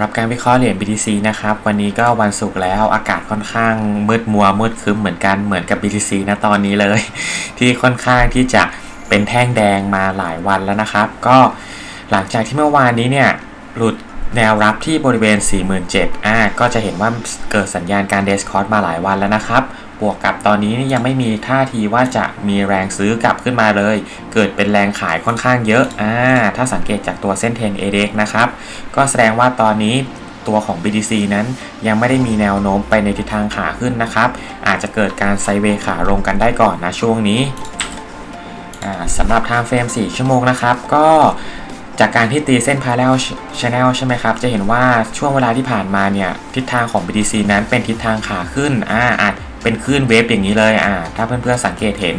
หรับการวิเคราะห์เหรียญ BTC นะครับ วันนี้ก็วันศุกร์แล้วอากาศค่อนข้างมืดมัวมืดคึ้มเหมือนกันเหมือนกับ BTC นะตอนนี้เลย ที่ค่อนข้างที่จะเป็นแท่งแดงมาหลายวันแล้วนะครับ ก็หลังจากที่เมื่อวานนี้เนี่ยหลุดแนวรับที่บริเวณ 47,000อ่าก็จะเห็นว่าเกิดสัญญาณการเดสคอร์สมาหลายวันแล้วนะครับ บวกกับตอนนี้ยังไม่มีท่าทีว่าจะมีแรงซื้อกลับขึ้นมาเลย เกิดเป็นแรงขายค่อนข้างเยอะอ่าถ้าสังเกตจากตัวเส้นเทนเอเด็กนะครับ ก็แสดงว่าตอนนี้ตัวของ BTC นั้นยังไม่ได้มีแนวโน้มไปในทิศทางขาขึ้นนะครับ อาจจะเกิดการไซเวย์ขาลงกันได้ก่อนนะช่วงนี้สำหรับ Time Frame 4ชั่วโมงนะครับ ก็จากการที่ตีเส้น Parallel Channel ใช่ไหมครับ จะเห็นว่าช่วงเวลาที่ผ่านมาเนี่ย ทิศทางของ BTC นั้นเป็นทิศทางขาขึ้น อ่าอาจ เป็นคลื่นเวฟอย่างนี้เลยอ่าถ้าเพื่อนๆสังเกตเห็น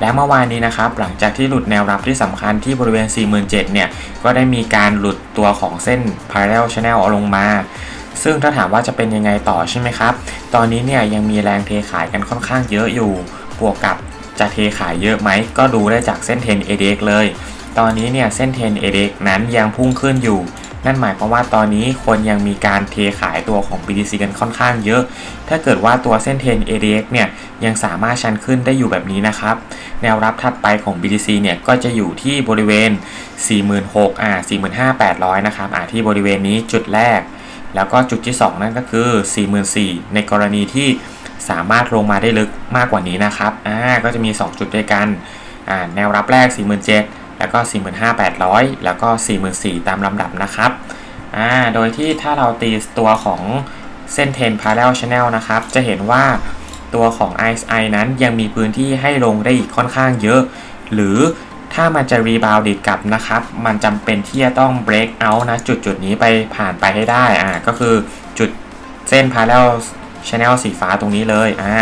และเมื่อวานนี้นะครับ หลังจากที่หลุดแนวรับที่สำคัญที่บริเวณ 47,000เนี่ย ก็ได้มีการหลุดตัวของเส้น Parallel Channel ลงมา ซึ่งถ้าถามว่าจะเป็นยังไงต่อใช่ไหมครับ ตอนนี้เนี่ยยังมีแรงเทขายกันค่อนข้างเยอะอยู่ บวกกับจะเทขายเยอะไหม ก็ดูได้จากเส้น 10 ADX เลย ตอนนี้เนี่ยเส้น 10 ADX นั้นยังพุ่งขึ้นอยู่ นั่นหมายความว่าตอนนี้คนยังมีการเทขายตัวของ BTC กันค่อนข้างเยอะ ถ้าเกิดว่าตัวเส้น10 ADX เนี่ยยังสามารถชันขึ้นได้อยู่แบบนี้นะครับ แนวรับถัดไปของ BTC เนี่ยก็จะอยู่ที่บริเวณ 46,000อ่า45,800 นะครับอ่าที่บริเวณนี้จุดแรก แล้วก็จุดที่ 2 นั่นก็คือ 44,000ในกรณีที่สามารถลงมาได้ลึกมากกว่านี้นะครับอ่าก็จะมี 2 จุดด้วยกันอ่าแนวรับแรก 47,000 แล้วก็ 45,800 แล้วก็ 44,000ตามลำดับนะครับอ่าโดยที่ถ้าเราตีตัวของเส้น10 parallel channel นะครับ จะเห็นว่าตัวของ RSI นั้นยังมีพื้นที่ให้ลงได้อีกค่อนข้างเยอะ หรือถ้ามันจะรีบาวดิดกลับนะครับ มันจำเป็นที่จะต้อง break out นะจุดจุดนี้ไปผ่านไปให้ได้อ่าก็คือจุดเส้น parallel channel สีฟ้าตรงนี้เลยอ่า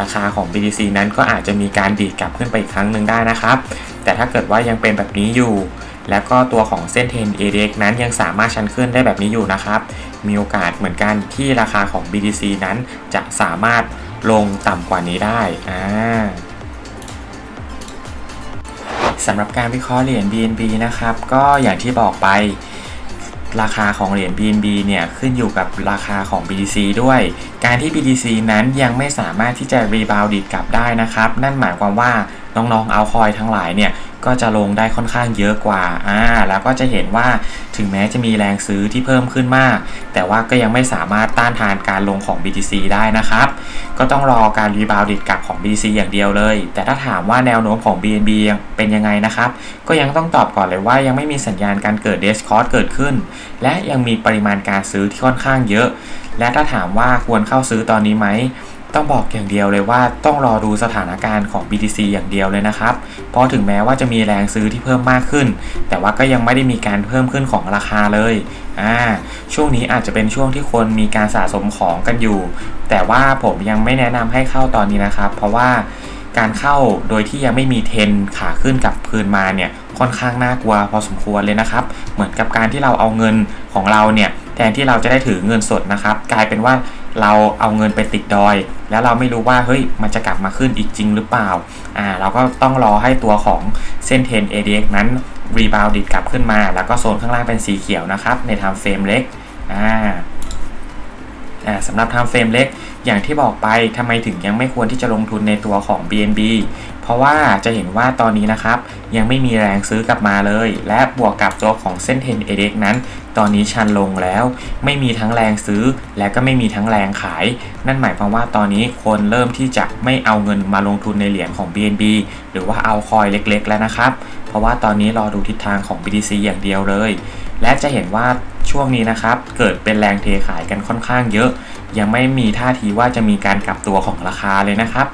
ราคาของ BTC นั้นก็อาจจะมีการดีดกลับขึ้นไปอีกครั้งหนึ่งได้นะครับ แต่ถ้าเกิดว่ายังเป็นแบบนี้อยู่ แล้วก็ตัวของเส้นเทน ADX นั้นยังสามารถชันขึ้นได้แบบนี้อยู่นะครับ มีโอกาสเหมือนกันที่ราคาของ BTC นั้นจะสามารถลงต่ำกว่านี้ได้อ่าสำหรับการวิเคราะห์เหรียญ BNB นะครับ ก็อย่างที่บอกไป ราคาของเหรียญ BNB เนี่ยขึ้นอยู่กับราคาของ BTC ด้วย การที่ BTC นั้นยังไม่สามารถที่จะรีบาวดิดกลับได้นะครับ นั่นหมายความว่าน้องๆเอาคอยทั้งหลายเนี่ย ก็จะลงได้ค่อนข้างเยอะกว่าอ่าแล้วก็จะเห็นว่าถึงแม้จะมีแรงซื้อที่เพิ่มขึ้นมาก แต่ว่าก็ยังไม่สามารถต้านทานการลงของ BTC ได้นะครับ ก็ต้องรอการรีบาวดิดกลับของ BTC อย่างเดียวเลย แต่ถ้าถามว่าแนวโน้มของ BNB ยังเป็นยังไงนะครับ ก็ยังต้องตอบก่อนเลยว่ายังไม่มีสัญญาณการเกิดเดสคอร์สเกิดขึ้น และยังมีปริมาณการซื้อที่ค่อนข้างเยอะ และถ้าถามว่าควรเข้าซื้อตอนนี้ไหม ต้องบอกอย่างเดียวเลยว่าต้องรอดูสถานการณ์ของ BTC อย่างเดียวเลยนะครับ เพราะถึงแม้ว่าจะมีแรงซื้อที่เพิ่มมากขึ้น แต่ว่าก็ยังไม่ได้มีการเพิ่มขึ้นของราคาเลยอ่าช่วงนี้อาจจะเป็นช่วงที่คนมีการสะสมของกันอยู่ แต่ว่าผมยังไม่แนะนำให้เข้าตอนนี้นะครับ เพราะว่าการเข้าโดยที่ยังไม่มีเทนขาขึ้นกับคืนมาเนี่ยค่อนข้างน่ากลัวพอสมควรเลยนะครับ เหมือนกับการที่เราเอาเงินของเราเนี่ยแทนที่เราจะได้ถือเงินสดนะครับ กลายเป็นว่า เราเอาเงินไปติดดอย แล้วเราไม่รู้ว่าเฮ้ยมันจะกลับมาขึ้นอีกจริงหรือเปล่าอ่าเราก็ต้องรอให้ตัวของเส้นเทน ADX นั้นรีบาวดิดกลับขึ้นมา แล้วก็โซนข้างล่างเป็นสีเขียวนะครับ ในทำเฟรมเล็กอ่าอ่าสำหรับทำเฟรมเล็ก อย่างที่บอกไปทำไมถึงยังไม่ควรที่จะลงทุนในตัวของ BNB เพราะว่าจะเห็นว่าตอนนี้นะครับ ยังไม่มีแรงซื้อกลับมาเลย และบวกกับตัวของเส้นเทน ADX นั้น ตอนนี้ชันลงแล้ว ไม่มีทั้งแรงซื้อ และก็ไม่มีทั้งแรงขาย นั่นหมายความว่าตอนนี้คนเริ่มที่จะไม่เอาเงินมาลงทุนในเหรียญของ BNB หรือว่าเอาคอยเล็กๆแล้วนะครับ เพราะว่าตอนนี้รอดูทิศทางของ BTC อย่างเดียวเลย และจะเห็นว่าช่วงนี้นะครับ เกิดเป็นแรงเทขายกันค่อนข้างเยอะ ยังไม่มีท่าทีว่าจะมีการกลับตัวของราคาเลยนะครับ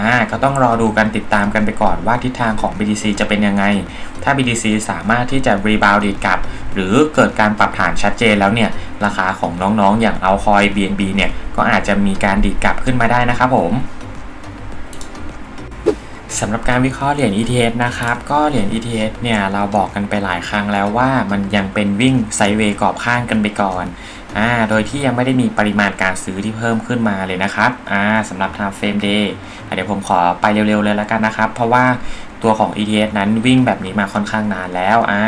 อ่าก็ต้องรอดูกันติดตามกันไปก่อนว่าทิศทางของ BTC จะเป็นยังไง ถ้า BTC สามารถที่จะรีบาวดีดกลับ หรือเกิดการปรับฐานชัดเจนแล้วเนี่ย ราคาของน้องๆ อย่างเอาคอย BNB เนี่ย ก็อาจจะมีการดีดกลับขึ้นมาได้นะครับผมสำหรับการวิเคราะห์เหรียญ ETH นะครับ ก็เหรียญ ETH เนี่ย เราบอกกันไปหลายครั้งแล้วว่ามันยังเป็นวิ่งไซด์เวย์กรอบข้างกันไปก่อน อ่าโดยที่ยังไม่ได้มีปริมาณการซื้อที่เพิ่มขึ้นมาเลยนะครับอ่าสำหรับ Time Frame Day เดี๋ยวผมขอไปเร็วๆเลยแล้วกันนะครับ เพราะว่าตัวของ ETH นั้นวิ่งแบบนี้มาค่อนข้างนานแล้วอ่า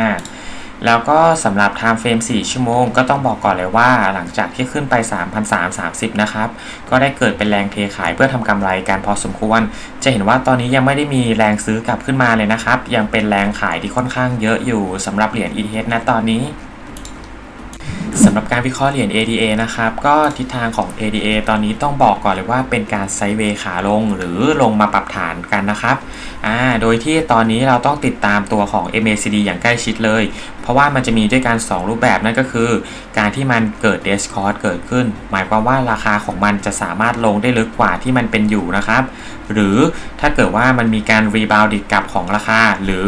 แล้วก็สำหรับ time frame 4 ชั่วโมง ก็ต้องบอกก่อนเลยว่าหลังจากที่ขึ้นไป 3,330 นะครับ ก็ได้เกิดเป็นแรงเทขายเพื่อทำกำไรการพอสมควร จะเห็นว่าตอนนี้ยังไม่ได้มีแรงซื้อกลับขึ้นมาเลยนะครับ ยังเป็นแรงขายที่ค่อนข้างเยอะอยู่สำหรับเหรียญ ETH นะตอนนี้สำหรับการวิเคราะห์เหรียญ ADA นะครับ ก็ทิศทางของ ADA ตอนนี้ต้องบอกก่อนเลยว่าเป็นการไซด์เวย์ขาลงหรือลงมาปรับฐานกันนะครับอ่าโดยที่ตอนนี้เราต้องติดตามตัวของ MACD อย่างใกล้ชิดเลย เพราะว่ามันจะมีด้วยกัน 2 รูปแบบนั่นก็คือ การที่มันเกิดเดสคอร์เกิดขึ้น หมายความว่าราคาของมันจะสามารถลงได้ลึกกว่าที่มันเป็นอยู่นะครับ หรือถ้าเกิดว่ามันมีการรีบาวด์ดิกลับของราคา หรือ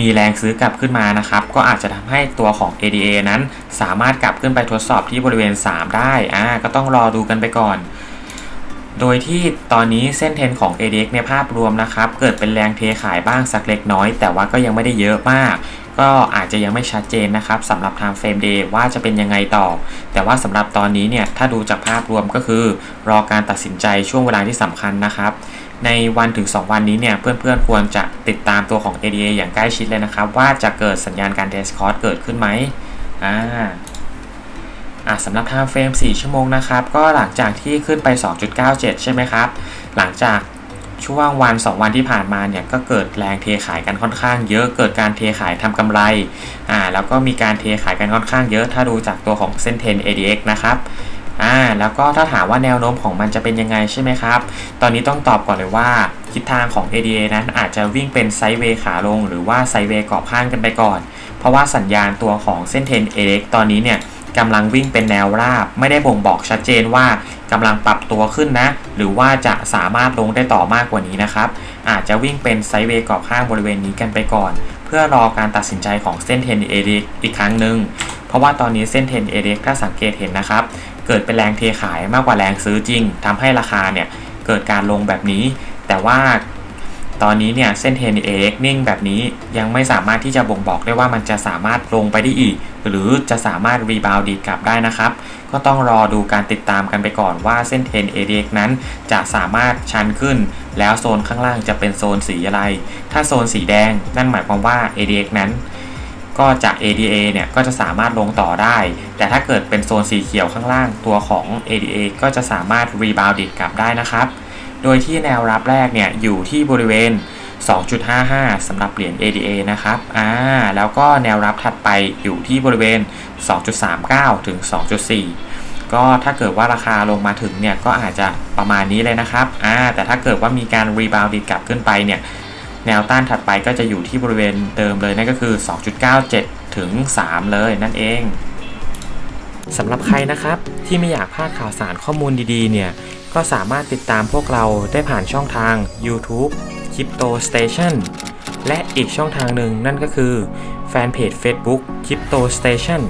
มีแรงซื้อกลับขึ้นมานะครับ ก็อาจจะทำให้ตัวของ ADA นั้นสามารถกลับขึ้นไปทดสอบที่บริเวณ 3 ได้อ่าก็ต้องรอดูกันไปก่อน โดยที่ตอนนี้เส้นเทรนของ ADX ในภาพรวมนะครับ เกิดเป็นแรงเทขายบ้างสักเล็กน้อย แต่ว่าก็ยังไม่ได้เยอะมาก ก็อาจจะยังไม่ชัดเจนนะครับสำหรับ time frame day ว่าจะเป็นยังไงต่อ แต่ว่าสำหรับตอนนี้เนี่ยถ้าดูจากภาพรวมก็คือ รอการตัดสินใจช่วงเวลาที่สำคัญนะครับในวันถึง 2 วันนี้เนี่ยเพื่อนๆควรจะติดตามตัวของ ADA อย่างใกล้ชิดเลยนะครับ ว่าจะเกิดสัญญาณการเทสคอร์สเกิดขึ้นไหมอ่า อะสำหรับ time frame 4 ชั่วโมงนะครับ ก็หลังจากที่ขึ้นไป 2.97 ใช่ไหมครับ หลังจากช่วงวัน 2 วันที่ผ่านมาเนี่ยก็เกิดแรงเทขายกันค่อนข้างเยอะ เกิดการเทขายทำกำไร อ่า แล้วก็มีการเทขายกันค่อนข้างเยอะ ถ้าดูจากตัวของเส้นเทน ADX นะครับ อ่า แล้วก็ถ้าถามว่าแนวโน้มของมันจะเป็นยังไงใช่ไหมครับ ตอนนี้ต้องตอบก่อนเลยว่าทิศทางของ ADA นั้นอาจจะวิ่งเป็นไซด์เวย์ขาลง หรือว่าไซด์เวย์กรอบข้างกันไปก่อน เพราะว่าสัญญาณตัวของเส้นเทน ADX ตอนนี้เนี่ย กำลังวิ่งเป็นแนวราบ ไม่ได้บ่งบอกชัดเจนว่ากำลังปรับตัวขึ้นนะ หรือว่าจะสามารถลงได้ต่อมากกว่านี้นะครับ อาจจะวิ่งเป็นไซด์เวย์กรอบข้างบริเวณนี้กันไปก่อน เพื่อรอการตัดสินใจของเส้นเทนเอเดอีกครั้งหนึ่งเพราะว่าตอนนี้เส้นเทนเอเดถ้าสังเกตเห็นนะครับ เกิดเป็นแรงเทขายมากกว่าแรงซื้อจริงทำให้ราคาเนี่ยเกิดการลงแบบนี้ แต่ว่า ตอนนี้เนี่ยเส้นเทนเอ็กนิ่งแบบนี้ยังไม่สามารถที่จะบ่งบอกได้ว่ามันจะสามารถลงไปได้อีก หรือจะสามารถรีบาวดีกลับได้นะครับ ก็ต้องรอดูการติดตามกันไปก่อนว่าเส้นเทนเอ็กนั้นจะสามารถชันขึ้น แล้วโซนข้างล่างจะเป็นโซนสีอะไร ถ้าโซนสีแดงนั่นหมายความว่า ADX นั้นก็จะ ADA เนี่ยก็จะสามารถลงต่อได้ แต่ถ้าเกิดเป็นโซนสีเขียวข้างล่างตัวของ ADA ก็จะสามารถรีบาวดิกลับได้นะครับ โดยที่แนวรับแรกเนี่ยอยู่ที่บริเวณ 2.55 สำหรับเหรียญ ADA นะครับ อ่า แล้วก็แนวรับถัดไปอยู่ที่บริเวณ 2.39 ถึง 2.4 ก็ถ้าเกิดว่าราคาลงมาถึงเนี่ยก็อาจจะประมาณนี้เลยนะครับ อ่า แต่ถ้าเกิดว่ามีการรีบาวด์ดีกลับขึ้นไปเนี่ย แนวต้านถัดไปก็จะอยู่ที่บริเวณเดิมเลยนั่นก็คือ 2.97 ถึง 3 เลยนั่นเองสำหรับใครนะครับที่ไม่อยากพลาดข่าวสารข้อมูลดีๆเนี่ย ก็สามารถติดตามพวกเราได้ผ่านช่องทาง YouTube Crypto Station และอีกช่องทางหนึ่งนั่นก็คือแฟนเพจ Facebook Crypto Station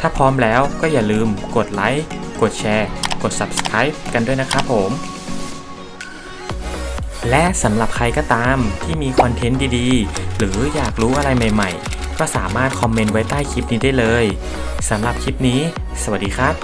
ถ้าพร้อมแล้วก็อย่าลืมกดไลค์กดแชร์ กด Subscribe กันด้วยนะครับผม และสำหรับใครก็ตามที่มีคอนเทนต์ดีๆ หรืออยากรู้อะไรใหม่ๆ ก็สามารถคอมเมนต์ไว้ใต้คลิปนี้ได้เลยสำหรับคลิปนี้ สวัสดีครับ